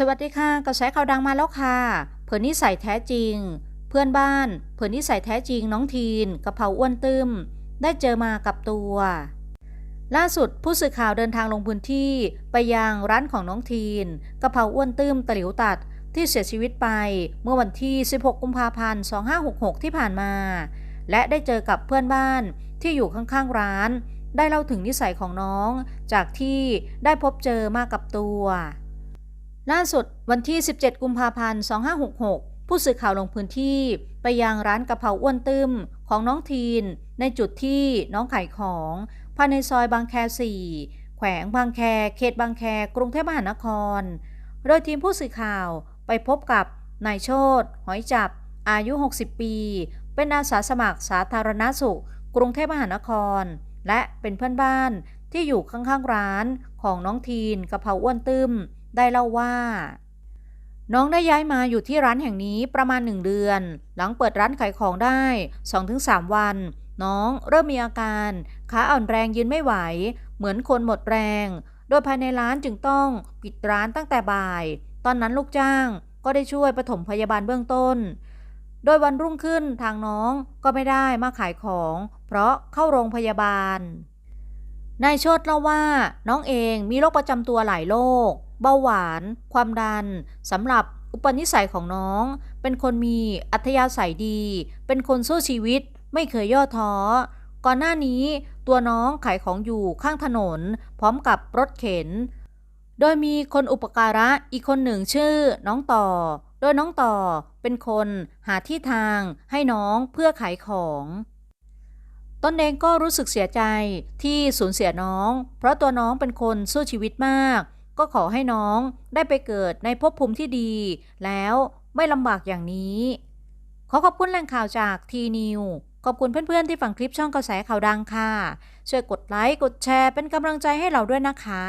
สวัสดีค่ะกระแสข่าวดังมาแล้วค่ะ เผยนิสัยแท้จริง เพื่อนบ้าน เผยนิสัยแท้จริงน้องทีนกระเพราอ้วนตึมได้เจอมากับตัว ล่าสุดผู้สื่อข่าวเดินทางลงพื้นที่ไปยังร้านของน้องทีนกระเพราอ้วนตึมตะหลิวตัดที่เสียชีวิตไปเมื่อวันที่ 16 กุมภาพันธ์ 2566 ที่ผ่านมา และได้เจอกับเพื่อนบ้านที่อยู่ข้างๆร้าน ได้เล่าถึงนิสัยของน้อง จากที่ได้พบเจอมากับตัว ล่าสุดวันที่ 17 กุมภาพันธ์ 2566 ผู้สื่อข่าวลงพื้นที่ไปยังร้านกะเพราอ้วนตึมของน้องทีน ในจุดที่น้องขายของภายในซอยบางแค 4 แขวงบางแค เขตบางแค กรุงเทพมหานคร โดยทีมผู้สื่อข่าวไปพบกับนายโชตหอยจับ อายุ 60 ปี เป็นอาสาสมัครสาธารณสุข กรุงเทพมหานคร และเป็นเพื่อนบ้านที่อยู่ข้างๆร้านของน้องทีนกะเพราอ้วนตึม ได้เล่าว่า น้องได้ย้ายมาอยู่ที่ร้านแห่งนี้ประมาณ1เดือน หลังเปิดร้านขายของได้ 2-3 วัน น้องเริ่มมีอาการขาอ่อนแรงยืนไม่ไหว เหมือนคนหมดแรง โดยภายในร้านจึงต้องปิดร้านตั้งแต่บ่าย ตอนนั้นลูกจ้างก็ได้ช่วยปฐมพยาบาลเบื้องต้น โดยวันรุ่งขึ้นทางน้องก็ไม่ได้มาขายของ เพราะเข้าโรงพยาบาล นายโชตเล่าว่าน้องเองมีโรคประจำตัวหลายโรค เบาหวาน ความดันสำหรับอุปนิสัยของน้อง เป็นคนมีอัธยาศัยดี เป็นคนสู้ชีวิต ไม่เคยย่อท้อ ก่อนหน้านี้ตัวน้องขายของอยู่ข้างถนน พร้อมกับรถเข็น โดยมีคนอุปการะอีกคนหนึ่งชื่อน้องต่อ โดยน้องต่อเป็นคนหาที่ทางให้น้องเพื่อขายของตนเองก็รู้สึกเสียใจที่สูญเสียน้อง เพราะตัวน้องเป็นคนสู้ชีวิตมาก ก็ขอให้น้องได้ไปเกิดในภพภูมิที่ดี แล้วไม่ลำบากอย่างนี้ ขอขอบคุณแหล่งข่าวจากทีนิวขอบคุณเพื่อนๆที่ฟังคลิปช่องกระแสข่าวดังค่ะ ช่วยกดไลค์ กดแชร์เป็นกำลังใจให้เราด้วยนะคะ